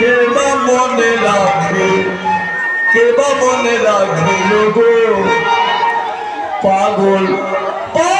কে বা মনে রাখে কে বা মনে রাখে গো পাগল। পাগল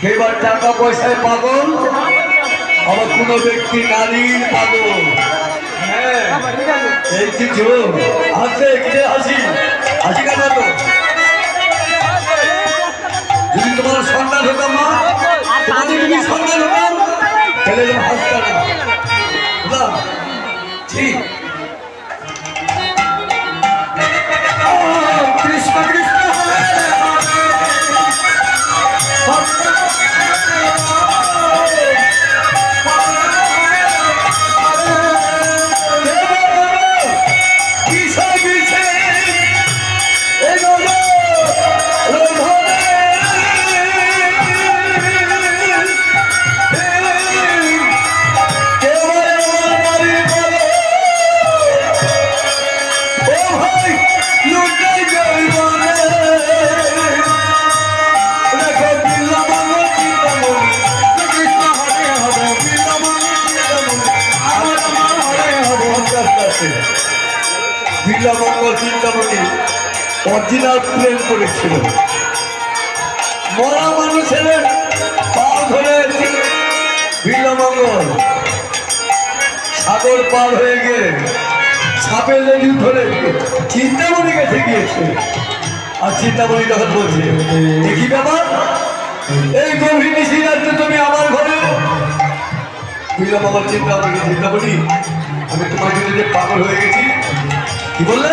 কি টাকা পয়সায় পাগল? আবার কোনো ব্যক্তি নারীর পাগল? হ্যাঁ এই কিছু আছে কে আসি হাসি? কেন তো যদি তোমার সন্তান হতাম মা বিল্লামঙ্গ চিন্তামণি অরিজিনাল প্রেম করেছিল। মরা মানুষের পা বিল্লামঙ্গল সাগর পার হয়ে গিয়ে সাপের লেজু ধরে চিন্তামণি কাছে গিয়েছে। আর চিন্তামণি তখন বলছে কি ব্যাপার? এই গভীর নিশি রাত্রে তুমি আমার ঘরে? বুঝলাম আমার চিন্তামণি চিন্তামণি আমি তোমার জন্য যে পাগল হয়ে গেছি কি বললে?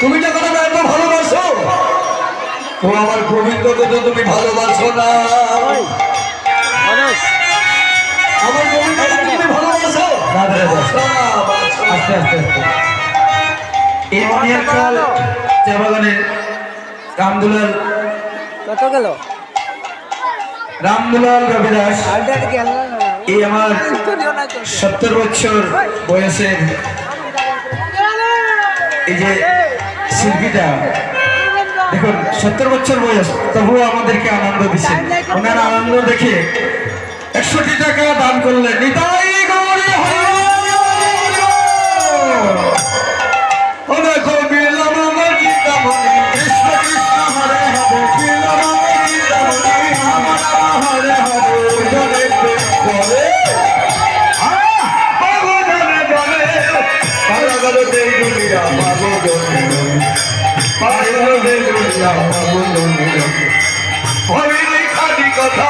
তুমি যখন আমার এত ভালোবাসো তো আমার গোবিন্দকে তো তুমি ভালোবাসো না। আমার গোবিন্দকে তুমি ভালোবাসো আস্তে আস্তে আস্তে এই মনিয়ারকাল চা বাগানের রামদুলাল কত গেল? রামদুলাল রবিদাস আলটা গেল না। এই আমার সত্তর বছর বয়সের এই যে শিল্পীটা দেখুন সত্তর বছর বয়স তবুও আমাদেরকে আনন্দ দিচ্ছে। ওনার আনন্দ দেখে একশোটি টাকা দান করলেন। নিতাই হরিণী খালি কথা